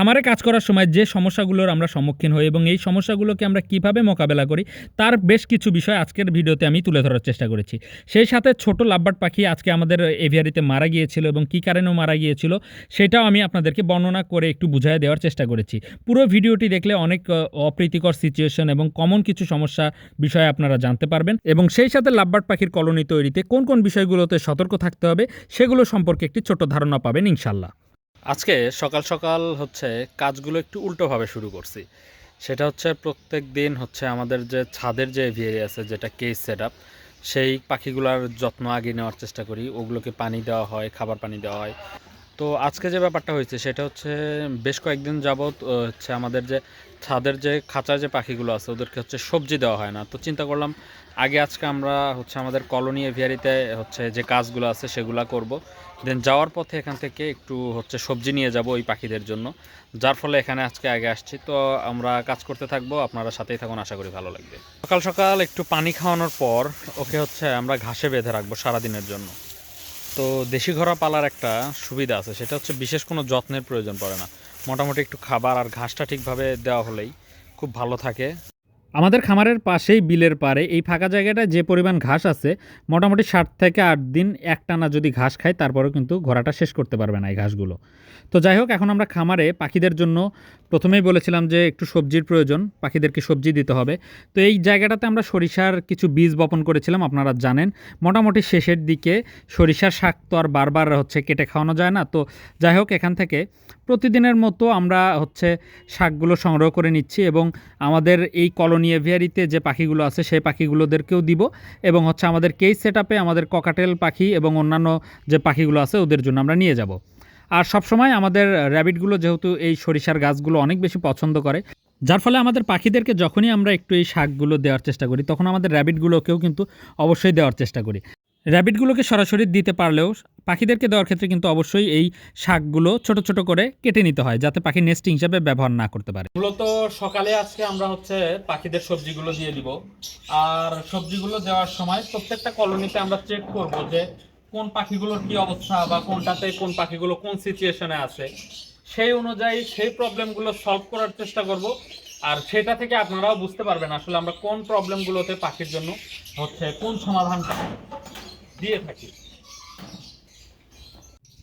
খামারে কাজ করার সময় যে সমস্যাগুলোর আমরা সম্মুখীন হই এবং এই সমস্যাগুলোকে আমরা কীভাবে মোকাবেলা করি, তার বেশ কিছু বিষয় আজকের ভিডিওতে আমি তুলে ধরার চেষ্টা করেছি। সেই সাথে ছোট লাভবার্ড পাখি আজকে আমাদের এভিয়ারিতে মারা গিয়েছিল এবং কী কারণেও মারা গিয়েছিল, সেটাও আমি আপনাদেরকে বর্ণনা করে একটু বুঝাই দেওয়ার চেষ্টা করেছি। পুরো ভিডিওটি দেখলে অনেক অপ্রীতিকর সিচুয়েশন এবং কমন কিছু সমস্যা বিষয়ে আপনারা জানতে পারবেন এবং সেই সাথে লাভবার্ড পাখির কলোনি তৈরিতে কোন কোন বিষয়গুলোতে সতর্ক থাকতে হবে, সেগুলো সম্পর্কে একটি ছোট ধারণা পাবেন ইনশাল্লাহ আজকে সকাল সকাল হচ্ছে কাজগুলো একটু উল্টোভাবে শুরু করছি। সেটা হচ্ছে প্রত্যেক দিন হচ্ছে আমাদের যে ছাদের যে এভিয়ারি আছে যেটা কেস সেট আপ সেই পাখিগুলোর যত্ন আগে নেওয়ার চেষ্টা করি। ওগুলোকে পানি দেওয়া হয়, খাবার পানি দেওয়া হয়। তো আজকে যে ব্যাপারটা হয়েছে সেটা হচ্ছে বেশ কয়েকদিন যাবৎ হচ্ছে আমাদের যে ছাদের যে খাঁচার যে পাখিগুলো আছে ওদেরকে হচ্ছে সবজি দেওয়া হয় না। তো চিন্তা করলাম আগে আজকে আমরা হচ্ছে আমাদের কলোনি এভিয়ারিতে হচ্ছে যে কাজগুলো আছে সেগুলো করব। দেন যাওয়ার পথে এখান থেকে একটু হচ্ছে সবজি নিয়ে যাব ওই পাখিদের জন্য। যার ফলে এখানে আজকে আগে আসছি। তো আমরা কাজ করতে থাকব, আপনারা সাথেই থাকুন, আশা করি ভালো লাগবে। সকাল সকাল একটু পানি খাওয়ানোর পর ওকে হচ্ছে আমরা ঘাসে বেঁধে রাখব সারাদিনের জন্য। তো দেশি ঘোড়া পালার একটা সুবিধা আছে, সেটা হচ্ছে বিশেষ কোনো যত্নের প্রয়োজন পড়ে না। মোটামুটি একটু খাবার আর ঘাসটা ঠিকভাবে দেওয়া হলেই খুব ভালো থাকে। আমাদের খামারের পাশেই বিলের পারে এই ফাঁকা জায়গাটা যে পরিমাণ ঘাস আছে, মোটামুটি ষাট থেকে আট দিন একটানা যদি ঘাস খায়, তারপরেও কিন্তু ঘোড়াটা শেষ করতে পারবে না এই ঘাসগুলো। তো যাই হোক, এখন আমরা খামারে পাখিদের জন্য প্রথমেই বলেছিলাম যে একটু সবজির প্রয়োজন, পাখিদেরকে সবজি দিতে হবে। তো এই জায়গাটাতে আমরা সরিষার কিছু বীজ বপন করেছিলাম, আপনারা জানেন। মোটামুটি শেষের দিকে সরিষার শাক তো আর বারবার হচ্ছে কেটে খাওয়ানো যায় না। তো যাই হোক, এখান থেকে প্রতিদিনের মতো আমরা হচ্ছে শাকগুলো সংগ্রহ করে নিচ্ছি এবং আমাদের এই কলোনি এভিয়ারিতে যে পাখিগুলো আছে সেই পাখিগুলোদেরকেও দিব এবং হচ্ছে আমাদের কেস সেট আমাদের ককাটেল পাখি এবং অন্যান্য যে পাখিগুলো আছে ওদের জন্য আমরা নিয়ে যাব। আর সবসময় আমাদের র্যাবিটগুলো যেহেতু এই সরিষার গাছগুলো অনেক বেশি পছন্দ করে, যার ফলে আমাদের পাখিদেরকে যখনই আমরা একটু এই শাকগুলো দেওয়ার চেষ্টা করি, তখন আমাদের র্যাবিটগুলোকেও কিন্তু অবশ্যই দেওয়ার চেষ্টা করি। র্যাবিটগুলোকে সরাসরি দিতে পারলেও পাখিদেরকে দেওয়ার ক্ষেত্রে কিন্তু অবশ্যই এই শাকগুলো ছোট ছোট করে কেটে নিতে হয় যাতে পাখি নেস্টিং হিসাবে ব্যবহার না করতে পারে। মূলত সকালে আজকে আমরা হচ্ছে পাখিদের সবজিগুলো দিয়ে দিব। আর সবজিগুলো দেওয়ার সময় প্রত্যেকটা কলোনিতে আমরা চেক করব যে কোন পাখিগুলোর কি অবস্থা বা কোনটাতে কোন পাখিগুলো কোন সিচুয়েশনে আছে। সেই অনুযায়ী সেই প্রবলেমগুলো সলভ করার চেষ্টা করব। আর সেটা থেকে আপনারাও বুঝতে পারবেন আসলে আমরা কোন প্রবলেমগুলোতে পাখির জন্য হচ্ছে কোন সমাধানটা। দিয়ে থাকি।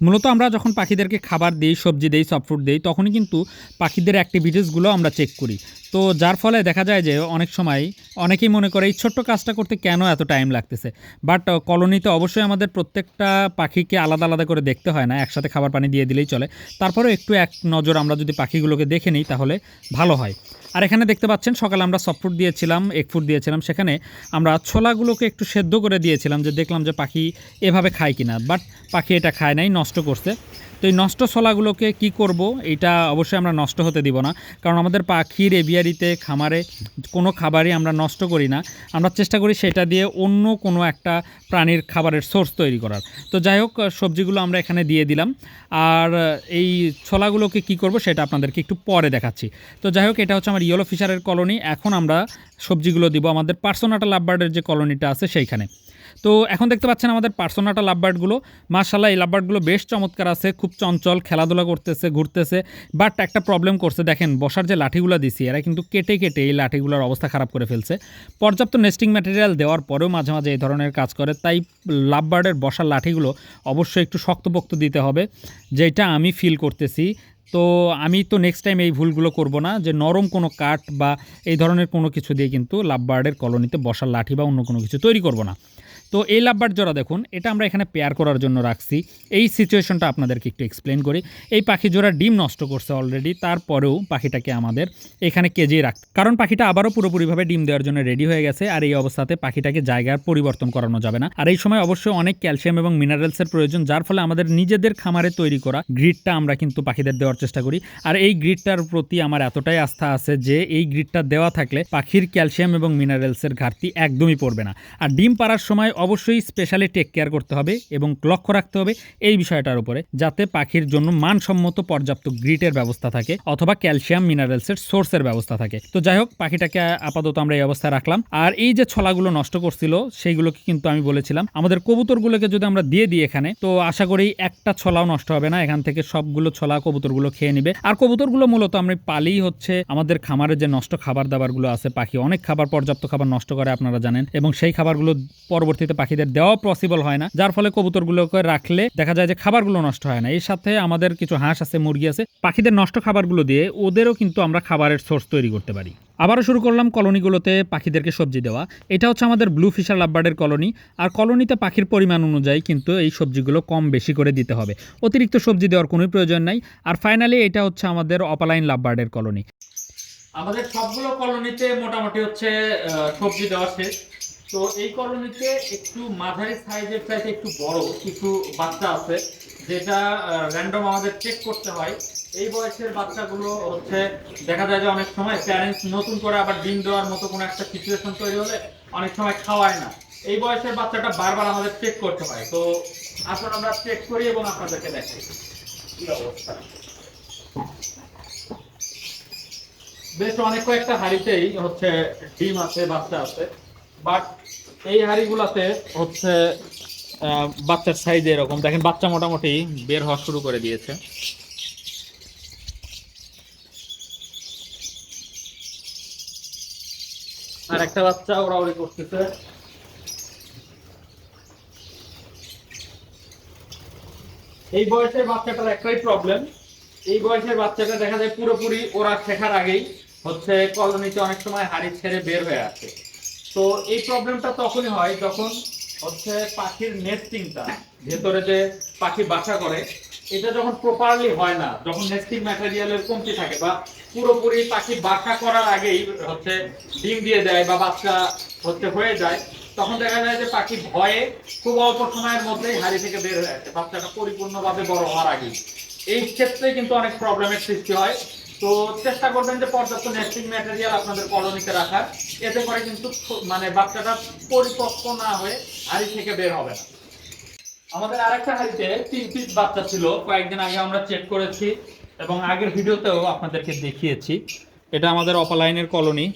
মূলত আমরা যখন পাখিদেরকে খাবার দিই, সবজি দিই সফট ফুড দিই, তখনই কিন্তু পাখিদের অ্যাক্টিভিটিসগুলো আমরা চেক করি। তো যার ফলে দেখা যায় যে অনেক সময় অনেকেই মনে করে, এই ছোট্ট কাজটা করতে কেন এত টাইম লাগতেছে? বাট কলোনিতে অবশ্যই আমাদের প্রত্যেকটা পাখিকে আলাদা আলাদা করে দেখতে হয় না, একসাথে খাবার পানি দিয়ে দিলেই চলে। তারপরেও একটু এক নজর আমরা যদি পাখিগুলোকে দেখে নিই, তাহলে ভালো হয়। আর এখানে দেখতে পাচ্ছেন, সকালে আমরা সফট দিয়েছিলাম এক ফুড দিয়েছিলাম। সেখানে আমরা ছোলাগুলোকে একটু সেদ্ধ করে দিয়েছিলাম যে দেখলাম যে পাখি এভাবে খায় কিনা। বাট পাখি এটা খায় নাই, নষ্ট করছে। তো এই নষ্ট ছোলাগুলোকে কি করব? এটা অবশ্যই আমরা নষ্ট হতে দিব না। কারণ আমাদের পাখির এভিয়ারিতে, খামারে কোনো খাবারই আমরা নষ্ট করি না। আমরা চেষ্টা করি সেটা দিয়ে অন্য কোনো একটা প্রাণীর খাবারের সোর্স তৈরি করার। তো যাই হোক, সবজিগুলো আমরা এখানে দিয়ে দিলাম। আর এই ছোলাগুলোকে কি করব সেটা আপনাদেরকে একটু পরে দেখাচ্ছি। তো যাই হোক, এটা হচ্ছে আমার ইয়েলো ফিশারের কলোনি এখন আমরা সবজিগুলো দিব আমাদের পার্সোনাটা লাভবার্ডের যে কলোনিটা আছে সেইখানে। তো এখন দেখতে পাচ্ছেন আমাদের পার্সোনাটা লাভবার্ডগুলো মার্শাল্লাহ এই লাভবার্ডগুলো বেশ চমৎকার আছে, খুব চঞ্চল, খেলাধুলা করতেছে, ঘুরতেছে। বাট একটা প্রবলেম করছে, দেখেন বসার যে লাঠিগুলো দিছি, এরা কিন্তু কেটে কেটে এই লাঠিগুলোর অবস্থা খারাপ করে ফেলছে। পর্যাপ্ত নেস্টিং ম্যাটেরিয়াল দেওয়ার পরেও মাঝে মাঝে এই ধরনের কাজ করে, তাই লাভবার্ডের বসার লাঠিগুলো অবশ্যই একটু শক্তপোক্ত দিতে হবে, যেটা আমি ফিল করতেছি। তো আমি তো নেক্সট টাইম এই ভুলগুলো করব না, যে নরম কোনো কাঠ বা এই ধরনের কোনো কিছু দিয়ে কিন্তু লাভবার্ডের কলোনিতে বসার লাঠি বা অন্য কোনো কিছু তৈরি করব না। তো এই লাভবার্ড জোড়া দেখুন, এটা আমরা এখানে পেয়ার করার জন্য রাখছি। এই সিচুয়েশনটা আপনাদেরকে একটু এক্সপ্লেন করি। এই পাখি জোড়া ডিম নষ্ট করছে অলরেডি তারপরেও পাখিটাকে আমাদের এখানে কেজেই রাখ কারণ পাখিটা আবারও পুরোপুরিভাবে ডিম দেওয়ার জন্য রেডি হয়ে গেছে, আর এই অবস্থাতে পাখিটাকে জায়গার পরিবর্তন করানো যাবে না। আর এই সময় অবশ্যই অনেক ক্যালসিয়াম এবং মিনারেলসের প্রয়োজন, যার ফলে আমাদের নিজেদের খামারে তৈরি করা গ্রিডটা আমরা কিন্তু পাখিদের দেওয়ার চেষ্টা করি। আর এই গ্রিডটার প্রতি আমার এতটাই আস্থা আছে যে, এই গ্রিডটা দেওয়া থাকলে পাখির ক্যালসিয়াম এবং মিনারেলসের ঘাটতি একদমই পড়বে না। আর ডিম পাড়ার সময় অবশ্যই স্পেশালি টেক কেয়ার করতে হবে এবং লক্ষ্য রাখতে হবে এই বিষয়টার উপরে, যাতে পাখির জন্য মানসম্মত পর্যাপ্ত গ্রিটের ব্যবস্থা থাকে অথবা ক্যালসিয়াম মিনারেলসের সোর্সের ব্যবস্থা থাকে। তো যাই হোক, পাখিটাকে আপাতত আমরা এই অবস্থায় রাখলাম। আর এই যে ছলাগুলো নষ্ট করছিল, সেইগুলোকে কিন্তু আমি বলেছিলাম। আমাদের কবুতরগুলোকে যদি আমরা দিয়ে দিই এখানে, তো আশা করি একটা ছলাও নষ্ট হবে না। এখান থেকে সবগুলো ছলা কবুতরগুলো খেয়ে নিবে। আর কবুতরগুলো মূলত আমরা পালি হচ্ছে আমাদের খামারে যে নষ্ট খাবার দাবারগুলো আছে, পাখি অনেক খাবার, পর্যাপ্ত খাবার নষ্ট করে আপনারা জানেন। এবং সেই খাবারগুলো পরবর্তীতে পাখিদের দেওয়া পসিবল হয় না। যার ফলে কবুতরগুলোকে রাখলে দেখা যায় যে খাবারগুলো নষ্ট হয় না। এর সাথে আমাদের কিছু হাঁস আছে, মুরগি আছে। পাখিদের নষ্ট খাবারগুলো দিয়ে ওদেরও কিন্তু আমরা খাবারের সোর্স তৈরি করতে পারি। আবারও শুরু করলাম কলোনিগুলোতে পাখিদেরকে সবজি দেওয়া। এটা হচ্ছে আমাদের ব্লু ফিশার লাভবার্ডের কলোনি। আর কলোনিতে পাখির পরিমাণ অনুযায়ী কিন্তু এই সবজিগুলো কম বেশি করে দিতে হবে। অতিরিক্ত সবজি দেওয়ার কোনো প্রয়োজন নাই। আর ফাইনালি এটা হচ্ছে আমাদের অপালাইন লাভবার্ডের কলোনি। আমাদের সবগুলো কলোনিতে মোটামুটি হচ্ছে সবজি দেওয়া শেষ। তো এই কলোনিতে একটু মাঝারি সাইজের চাইতে একটু বড় কিছু বাচ্চা আছে, যেটা র্যান্ডম আমাদের চেক করতে হয়। এই বয়সের বাচ্চাগুলো হচ্ছে, দেখা যায় যে অনেক সময় প্যারেন্টস নতুন করে আবার ডিম দেওয়ার মতো কোনো একটা সিচুয়েশন তৈরি হলে অনেক সময় খাওয়ায় না। এই বয়সের বাচ্চাটা বারবার আমাদের চেক করতে হয়। তো আসলে আমরা চেক করি এবং আপনাদেরকে দেখাই। বেশ অনেক কয়েকটা হাড়িতেই হচ্ছে ডিম আছে, বাচ্চা আছে। বাট এই হাড়িগুলাতে হচ্ছে বাচ্চার সাইজ এরকম। দেখেন, বাচ্চা মোটামুটি বের হওয়া শুরু করে দিয়েছে। আর একটা বাচ্চা ওড়াউড়ি করতেছে। এই বয়সের বাচ্চাটার একটাই প্রবলেম এই বয়সের বাচ্চাটা দেখা যায় পুরোপুরি ওরা শেখার আগেই হচ্ছে কলোনিতে অনেক সময় হাড়ি ছেড়ে বের হয়ে আসে। তো এই প্রবলেমটা তখনই হয় যখন হচ্ছে পাখির নেস্টিংটা ভেতরে যে পাখি বাসা করে, এটা যখন প্রপারলি হয় না, যখন নেস্টিং ম্যাটেরিয়ালের কমতি থাকে বা পুরোপুরি পাখি বাসা করার আগেই হচ্ছে ডিম দিয়ে দেয় বা বাচ্চা হচ্ছে হয়ে যায়, তখন দেখা যায় যে পাখি ভয়ে খুব অল্প সময়ের মধ্যেই হাড়ি থেকে বের হয়ে আসে, বাচ্চাটা পরিপূর্ণভাবে বড় হওয়ার আগেই। এই ক্ষেত্রে কিন্তু অনেক প্রবলেমের সৃষ্টি হয়। তো চেষ্টা করবেন যে পর্যাপ্ত নেস্টিং ম্যাটেরিয়াল আপনাদের কলোনিতে রাখার। এতে করে কিন্তু মানে বাচ্চাটা পরিপক্ক না হয়ে হাড়ি থেকে বের হবে না। আমাদের আরেকটা হাড়িতে তিন পিস বাচ্চা ছিল। কয়েকদিন আগে আমরা চেক করেছি এবং আগের ভিডিওতেও আপনাদেরকে দেখিয়েছি। এটা আমাদের অপালাইনের কলোনি।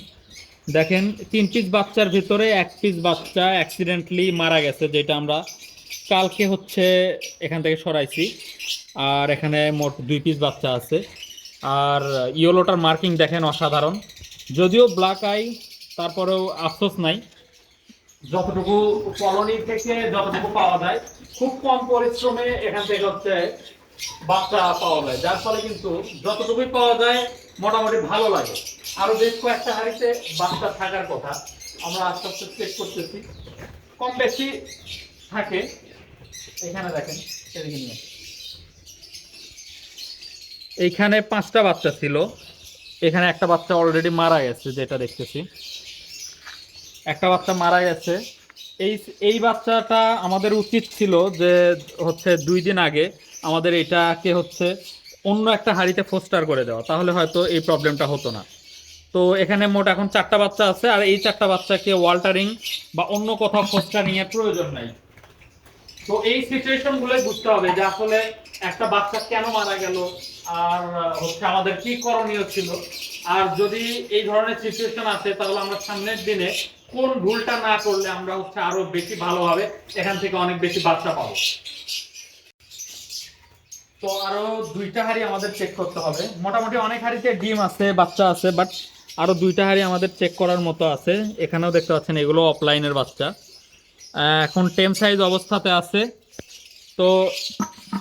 দেখেন, তিন পিস বাচ্চার ভিতরে এক পিস বাচ্চা অ্যাক্সিডেন্টলি মারা গেছে, যেটা আমরা কালকে হচ্ছে এখান থেকে সরাইছি। আর এখানে মোট দুই পিস বাচ্চা আছে। আর ইয়েলোটার মার্কিং দেখেন অসাধারণ। যদিও ব্ল্যাক আই তারপরেও আফসোস নাই। যতটুকু কলোনি থেকে যতটুকু পাওয়া যায়, খুব কম পরিশ্রমে এখান থেকে হচ্ছে বাচ্চা পাওয়া যায়। যার ফলে কিন্তু যতটুকুই পাওয়া যায়, মোটামুটি ভালো লাগে। আরও বেশ কয়েকটা হাড়িতে বাচ্চা থাকার কথা আমরা আস্তে আস্তে চেক করতেছি। কম বেশি থাকে। এখানে দেখেন এদিকে নিয়ে। এইখানে পাঁচটা বাচ্চা ছিল। এখানে একটা বাচ্চা অলরেডি মারা গেছে, যেটা দেখতেছি। একটা বাচ্চা মারা গেছে। এই এই বাচ্চাটা আমাদের উচিত ছিল যে, হচ্ছে দুই দিন আগে আমাদের এটাকে হচ্ছে অন্য একটা হাঁড়িতে ফোস্টার করে দেওয়া। তাহলে হয়তো এই প্রবলেমটা হতো না। তো এখানে মোট এখন চারটা বাচ্চা আছে, আর এই চারটা বাচ্চাকে ওয়াল্টারিং বা অন্য কোথাও ফোস্টারিং এর প্রয়োজন নাই। তো এই সিচুয়েশন গুলোই বুঝতে হবে যে আসলে একটা বাচ্চা কেন মারা গেল আর হচ্ছে আমাদের কি করণীয় ছিল? আর যদি এই ধরনের সিচুয়েশন আছে, তাহলে আমরা সামনের দিনে কোন ভুলটা না করলে আমরা হচ্ছে আরও বেশি ভালোভাবে এখান থেকে অনেক বেশি বাচ্চা পাবো। তো আরও দুইটা হাড়ি আমাদের চেক করতে হবে। মোটামুটি অনেক হাড়িতে ডিম আছে, বাচ্চা আছে বাট আরও দুইটা হাড়ি আমাদের চেক করার মতো আছে। এখানেও দেখতে পাচ্ছেন এগুলো অফলাইনের বাচ্চা। এখন টেম সাইজ অবস্থাতে আছে। তো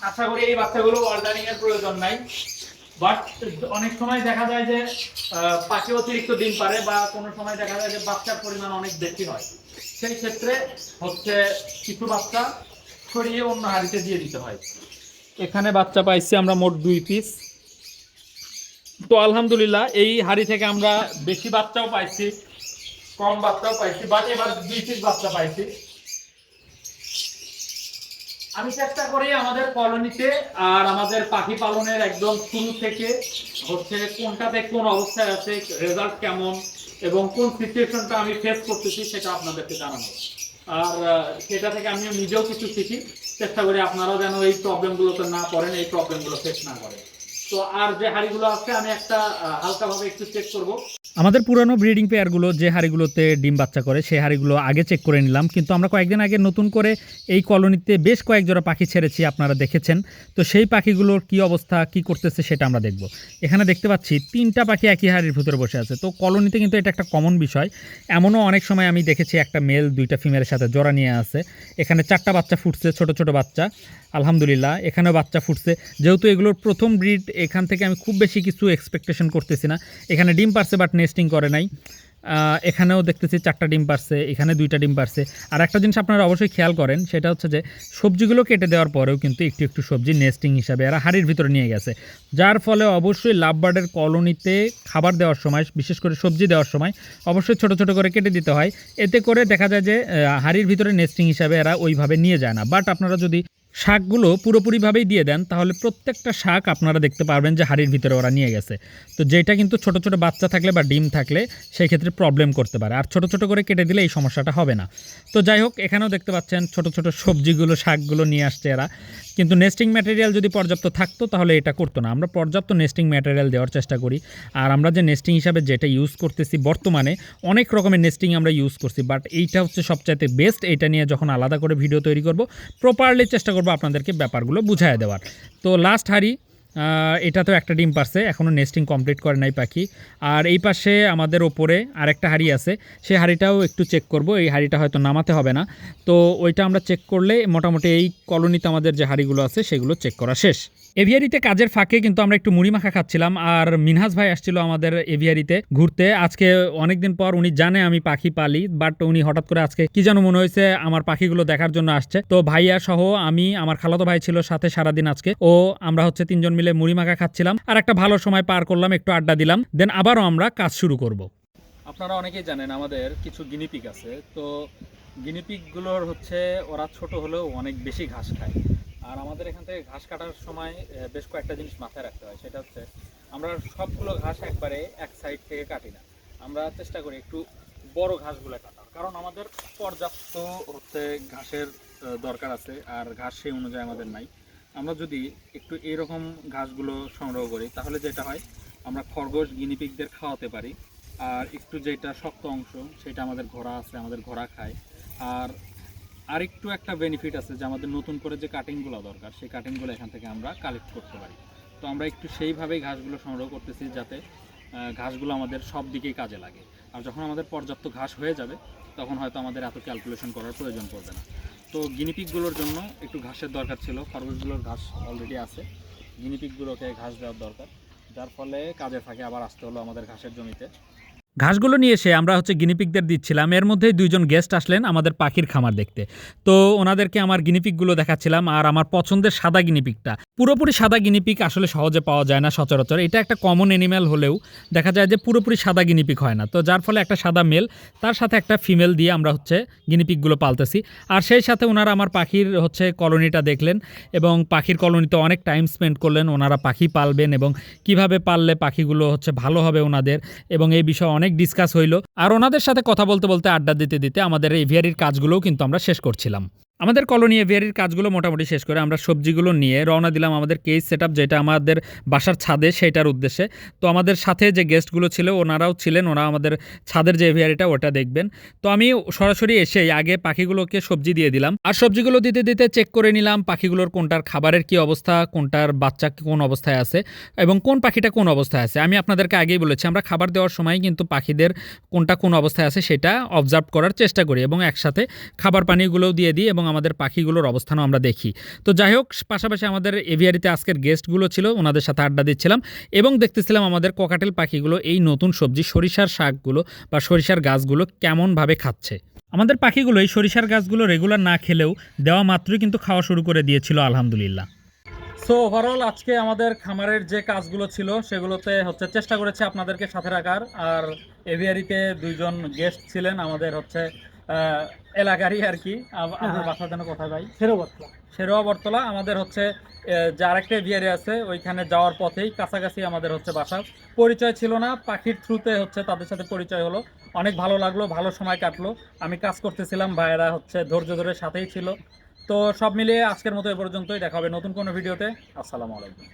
আশা করি এই বাচ্চাগুলো অর্ডারিং এর প্রয়োজন নাই। বাট অনেক সময় দেখা যায় যে পাখি অতিরিক্ত ডিম পারে বা কোনো সময় দেখা যায় যে বাচ্চার পরিমাণ অনেক বেশি হয়। সেই ক্ষেত্রে হচ্ছে কিছু বাচ্চা সরিয়ে অন্য হাড়িতে দিয়ে দিতে হয়। এখানে বাচ্চা পাইছি আমরা মোট দুই পিস। তো আলহামদুলিল্লাহ, এই হাড়ি থেকে আমরা বেশি বাচ্চাও পাইছি, কম বাচ্চাও পাইছি বাট এবার দুই পিস বাচ্চা পাইছি। আমি চেষ্টা করি আমাদের কলোনিতে আর আমাদের পাখি পালনের একদম শুরু থেকে হচ্ছে কোনটাতে কোন অবস্থায় আছে রেজাল্ট কেমন, এবং কোন সিচুয়েশনটা আমি ফেস করতেছি সেটা আপনাদেরকে জানাব। আর সেটা থেকে আমিও নিজেও কিছু শিখি। চেষ্টা করি আপনারাও যেন এই প্রবলেমগুলোতে না করেন এই প্রবলেমগুলো ফেস না করেন। আর যে হাড়িগুলো আমাদের পুরনো ব্রিডিং পেয়ারগুলো যে হাড়িগুলোতে ডিম বাচ্চা করে সেই হাড়িগুলো আগে চেক করে নিলাম। কিন্তু আমরা কয়েকদিন আগে নতুন করে এই কলোনিতে বেশ কয়েক জোড়া পাখি ছেড়েছি, আপনারা দেখেছেন। তো সেই পাখিগুলোর কি অবস্থা, কি করতেছে সেটা আমরা দেখব। এখানে দেখতে পাচ্ছি, তিনটা পাখি একই হাড়ির ভিতরে বসে আছে। তো কলোনিতে কিন্তু এটা একটা কমন বিষয়। এমনও অনেক সময় আমি দেখেছি একটা মেল দুইটা ফিমেলের সাথে জোড়া নিয়ে আছে এখানে চারটা বাচ্চা ফুটছে, ছোট ছোট বাচ্চা। আলহামদুলিল্লাহ, এখানেও বাচ্চা ফুটছে। যেহেতু এগুলোর প্রথম ব্রিড এখান থেকে আমি খুব বেশি কিছু এক্সপেকটেশন করতেছি না। এখানে ডিম পারছে বাট নেস্টিং করে নাই। এখানেও দেখতেছি চারটা ডিম পারছে, এখানে দুইটা ডিম পারছে। আর একটা জিনিস আপনারা অবশ্যই খেয়াল করেন, সেটা হচ্ছে যে সবজিগুলো কেটে দেওয়ার পরেও কিন্তু একটু একটু সবজি নেস্টিং হিসাবে এরা হাড়ির ভিতরে নিয়ে গেছে। যার ফলে অবশ্যই লাভবার্ডের কলোনিতে খাবার দেওয়ার সময়, বিশেষ করে সবজি দেওয়ার সময় অবশ্যই ছোট ছোট করে কেটে দিতে হয়। এতে করে দেখা যায় যে হাড়ির ভিতরে নেস্টিং হিসাবে এরা ওইভাবে নিয়ে যায় না। বাট আপনারা যদি শাকগুলো পুরোপুরিভাবেই দিয়ে দেন, তাহলে প্রত্যেকটা শাক আপনারা দেখতে পারবেন যে হাড়ির ভিতরে ওরা নিয়ে গেছে। তো যেটা কিন্তু ছোট ছোট বাচ্চা থাকলে বা ডিম থাকলে সেই ক্ষেত্রে প্রবলেম করতে পারে। আর ছোট ছোট করে কেটে দিলে এই সমস্যাটা হবে না। তো যাই হোক, এখানেও দেখতে পাচ্ছেন ছোট ছোট সবজিগুলো, শাকগুলো নিয়ে আসছে এরা। কিন্তু নেস্টিং ম্যাটেরিয়াল যদি পর্যাপ্ত থাকতো তাহলে এটা করতো না। আমরা পর্যাপ্ত নেস্টিং ম্যাটেরিয়াল দেওয়ার চেষ্টা করি। আর আমরা যে নেস্টিং হিসাবে যেটা ইউজ করতেছি বর্তমানে অনেক রকমের নেস্টিং আমরা ইউজ করছি। বাট এইটা হচ্ছে সবচাইতে বেস্ট এটা নিয়ে যখন আলাদা করে ভিডিও তৈরি করব প্রপারলি চেষ্টা করব আপনাদেরকে ব্যাপারগুলো বুঝায় দেওয়ার। তো লাস্ট আহ, এটা তো একটা ডিম পারছে এখনও নেস্টিং কমপ্লিট করে নাই পাখি। আর এই পাশে আমাদের ওপরে আরেকটা হাড়ি আছে সেই হাড়িটাও একটু চেক করব, এই হাড়িটা হয়তো নামাতে হবে না। তো ওইটা আমরা চেক করলে মোটামুটি এই কলোনিতে আমাদের যে হাড়িগুলো আছে, সেগুলো চেক করা শেষ। এভিয়ারিতে কাজের ফাঁকে কিন্তু আমরা একটু মুড়ি মাখা খাচ্ছিলাম, আর মিনহাজ ভাই আসছিল আমাদের এভিয়ারিতে ঘুরতে। আজকে অনেকদিন পর উনি জানে আমি পাখি পালি, বাট উনি হঠাৎ করে আজকে কি যেন মনে হয়েছে আমার পাখিগুলো দেখার জন্য আসছে। তো ভাইয়া সহ আমি, আমার খালাতো ভাই ছিল সাথে সারাদিন আজকে। ও, আমরা হচ্ছে তিনজন মিলে মুড়ি মাখা খাচ্ছিলাম, আর একটা ভালো সময় পার করলাম, একটু আড্ডা দিলাম। দেন আবারও আমরা কাজ শুরু করব। আপনারা অনেকেই জানেন আমাদের কিছু গিনিপিক আছে। তো গিনিপিকগুলোর হচ্ছে ওরা ছোট হলেও অনেক বেশি ঘাস খায়। আর আমাদের এখান থেকে ঘাস কাটার সময় বেশ কয়েকটা জিনিস মাথায় রাখতে হয়। সেটা হচ্ছে, আমরা সবগুলো ঘাস একবারে এক সাইড থেকে কাটি না। আমরা চেষ্টা করি একটু বড় ঘাসগুলো কাটার। কারণ আমাদের পর্যাপ্ত হচ্ছে ঘাসের দরকার আছে, আর ঘাস সেই অনুযায়ী আমাদের নাই। আমরা যদি একটু এরকম ঘাসগুলো সংগ্রহ করি, তাহলে যেটা হয়, আমরা খরগোশ গিনিপিকদের খাওয়াতে পারি। আর একটু যেটা শক্ত অংশ, সেটা আমাদের ঘোড়া আছে, আমাদের ঘোড়া খায়। আর আরেকটু একটা বেনিফিট আছে যে আমাদের নতুন করে যে কাটিংগুলো দরকার, সেই কাটিংগুলো এখান থেকে আমরা কালেক্ট করতে পারি। তো আমরা একটু সেইভাবেই ঘাসগুলো সংগ্রহ করতেছি যাতে ঘাসগুলো আমাদের সব দিকেই কাজে লাগে। আর যখন আমাদের পর্যাপ্ত ঘাস হয়ে যাবে, তখন হয়তো আমাদের এত ক্যালকুলেশন করার প্রয়োজন পড়বে না। তো গিনিপিকগুলোর জন্য একটু ঘাসের দরকার ছিল, খরগোশগুলোর ঘাস অলরেডি আছে। গিনিপিকগুলোকে ঘাস দেওয়ার দরকার, যার ফলে কাজে থাকে, আবার আসতে হলো আমাদের ঘাসের জমিতে। ঘাসগুলো নিয়ে এসে আমরা হচ্ছে গিনিপিকদের দিচ্ছিলাম। এর মধ্যেই দুইজন গেস্ট আসলেন আমাদের পাখির খামার দেখতে। তো ওনাদেরকে আমার গিনিপিকগুলো দেখাচ্ছিলাম আর আমার পছন্দের সাদা গিনিপিকটা পুরোপুরি সাদা গিনিপিক আসলে সহজে পাওয়া যায় না সচরাচর। এটা একটা কমন অ্যানিম্যাল হলেও দেখা যায় যে পুরোপুরি সাদা গিনিপিক হয় না। তো যার ফলে একটা সাদা মেল তার সাথে একটা ফিমেল দিয়ে আমরা হচ্ছে গিনিপিকগুলো পালতেছি। আর সেই সাথে ওনারা আমার পাখির হচ্ছে কলোনিটা দেখলেন এবং পাখির কলোনিতে অনেক টাইম স্পেন্ড করলেন। ওনারা পাখি পালবেন এবং কীভাবে পাললে পাখিগুলো হচ্ছে ভালো হবে ওনাদের এবং এই বিষয়ে অনেক ডিসকাস হইল। আর ওনাদের সাথে কথা বলতে বলতে আড্ডা দিতে দিতে আমাদের এভিয়ারির কাজগুলোও কিন্তু আমরা শেষ করছিলাম। আমাদের কলোনি এভিয়ারির কাজগুলো মোটামুটি শেষ করে আমরা সবজিগুলো নিয়ে রওনা দিলাম আমাদের কেস সেট যেটা আমাদের বাসার ছাদে সেটার উদ্দেশ্যে। তো আমাদের সাথে যে গেস্টগুলো ছিল ওনারাও ছিলেন ওরা আমাদের ছাদের যে এভিয়ারিটা ওটা দেখবেন। তো আমি সরাসরি এসেই আগে পাখিগুলোকে সবজি দিয়ে দিলাম। আর সবজিগুলো দিতে দিতে চেক করে নিলাম পাখিগুলোর কোনটার খাবারের কি অবস্থা, কোনটার বাচ্চা কোন অবস্থায় আছে এবং কোন পাখিটা কোন অবস্থায় আছে। আমি আপনাদেরকে আগেই বলেছি, আমরা খাবার দেওয়ার সময় কিন্তু পাখিদের কোনটা কোন অবস্থায় আছে সেটা অবজার্ভ করার চেষ্টা করি এবং একসাথে খাবার পানিগুলোও দিয়ে দিই এবং আমাদের পাখিগুলোর অবস্থানও আমরা দেখি। তো যাই হোক, পাশাপাশি আমাদের এভিয়ারিতে আজকের গেস্টগুলো ছিল, ওনাদের সাথে আড্ডা দিচ্ছিলাম এবং দেখতেছিলাম আমাদের ককাটেল পাখিগুলো এই নতুন সবজি সরিষার শাকগুলো বা সরিষার গাছগুলো কেমনভাবে খাচ্ছে। আমাদের পাখিগুলো এই সরিষার গাছগুলো রেগুলার না খেলেও দেওয়া মাত্রই কিন্তু খাওয়া শুরু করে দিয়েছিল, আলহামদুলিল্লাহ। সো ওভারঅল আজকে আমাদের খামারের যে কাজগুলো ছিল, সেগুলোতে হচ্ছে চেষ্টা করেছি আপনাদেরকে সাথে রাখার। আর এভিয়ারিতে দুইজন গেস্ট ছিলেন, আমাদের হচ্ছে এলাকারই আর কি। হ্যাঁ, আপনার হ্যাঁ। বাসা যেন কোথায় ভাই? ফেরো বর্তলা শেরোয়া বটতলা। আমাদের হচ্ছে আহ, যে আরেকটা এভিয়ারি আছে ওইখানে যাওয়ার পথেই কাছাকাছি আমাদের হচ্ছে বাসা। পরিচয় ছিল না পাখির থ্রুতে হচ্ছে তাদের সাথে পরিচয় হলো। অনেক ভালো লাগল ভালো সময় কাটলো। আমি কাজ করতেছিলাম ভাইয়েরা হচ্ছে ধৈর্য ধরে সাথেই ছিল। তো সব মিলিয়ে আজকের মতো এ পর্যন্তই। দেখা হবে নতুন কোনো ভিডিওতে। আসসালামু আলাইকুম।